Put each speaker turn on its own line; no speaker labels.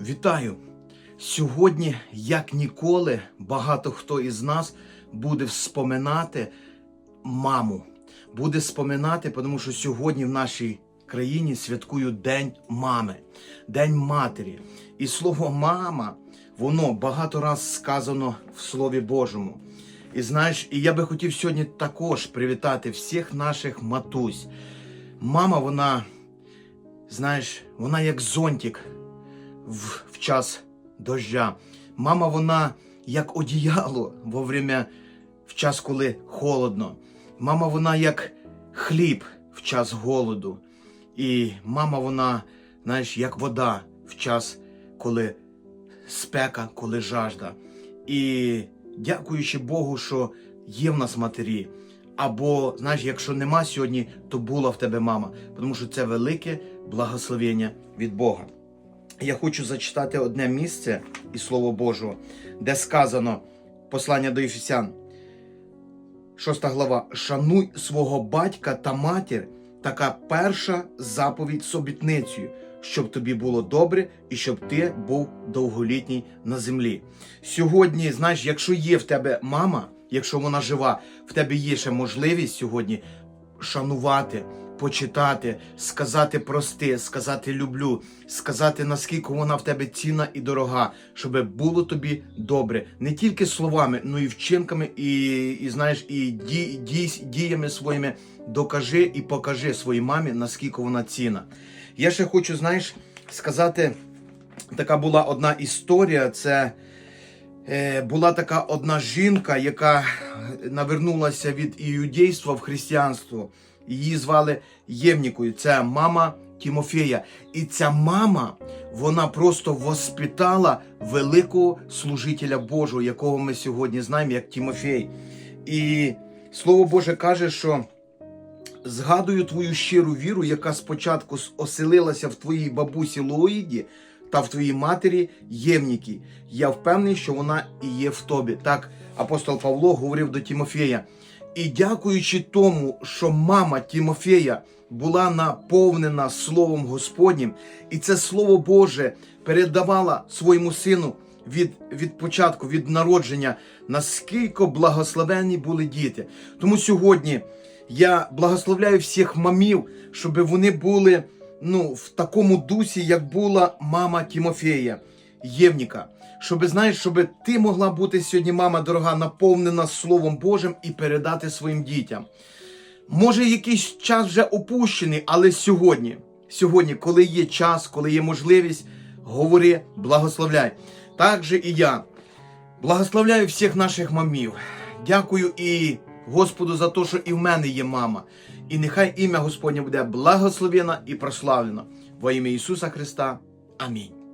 Вітаю! Сьогодні, як ніколи, багато хто із нас буде вспоминати маму. Буде споминати, тому що сьогодні в нашій країні святкують День мами, День матері. І слово мама, воно багато раз сказано в Слові Божому. І знаєш, і я би хотів сьогодні також привітати всіх наших матусь. Мама, вона, знаєш, вона як зонтик в, в час дождя. Мама, вона як одіяло во время, в час, коли холодно. Мама, вона як хліб в час голоду. І мама, вона, знаєш, як вода в час, коли спека, коли жажда. І дякуючи Богу, що є в нас матері. Або, знаєш, якщо нема сьогодні, то була в тебе мама, тому що це велике благословення від Бога. Я хочу зачитати одне місце із Слова Божого, де сказано послання до Ефесян, 6 глава. Шануй свого батька та матір, така перша заповідь з обітницею, щоб тобі було добре і щоб ти був довголітній на землі. Сьогодні, знаєш, якщо є в тебе мама, якщо вона жива, в тебе є ще можливість сьогодні шанувати, почитати, сказати прости, сказати люблю, сказати наскільки вона в тебе цінна і дорога, щоб було тобі добре, не тільки словами, ну і вчинками, і, і знаєш, і ді, дій, діями своїми докажи і покажи своїй мамі, наскільки вона цінна. Я ще хочу, знаєш, сказати, така була одна історія. Це була така одна жінка, яка навернулася від іудейства в християнство. Її звали Євнікою. Це мама Тімофея. І ця мама, вона просто воспитала великого служителя Божого, якого ми сьогодні знаємо, як Тімофей. І слово Боже каже, що згадую твою щиру віру, яка спочатку оселилася в твоїй бабусі Лоїді та в твоїй матері Євнікі. Я впевнений, що вона і є в тобі. Так апостол Павло говорив до Тімофея. І дякуючи тому, що мама Тімофея була наповнена Словом Господнім, і це Слово Боже передавала своєму сину від, від початку, від народження, наскільки благословенні були діти. Тому сьогодні я благословляю всіх мамів, щоб вони були ну, в такому дусі, як була мама Тімофея, Євніка. Щоб знаєш, щоб ти могла бути сьогодні, мама дорога, наповнена Словом Божим і передати своїм дітям. Може, якийсь час вже опущений, але сьогодні, сьогодні, коли є час, коли є можливість, говори, благословляй. Так же і я благословляю всіх наших мамів. Дякую і Господу за те, що і в мене є мама. І нехай ім'я Господнє буде благословено і прославлено. Во ім'я Ісуса Христа. Амінь.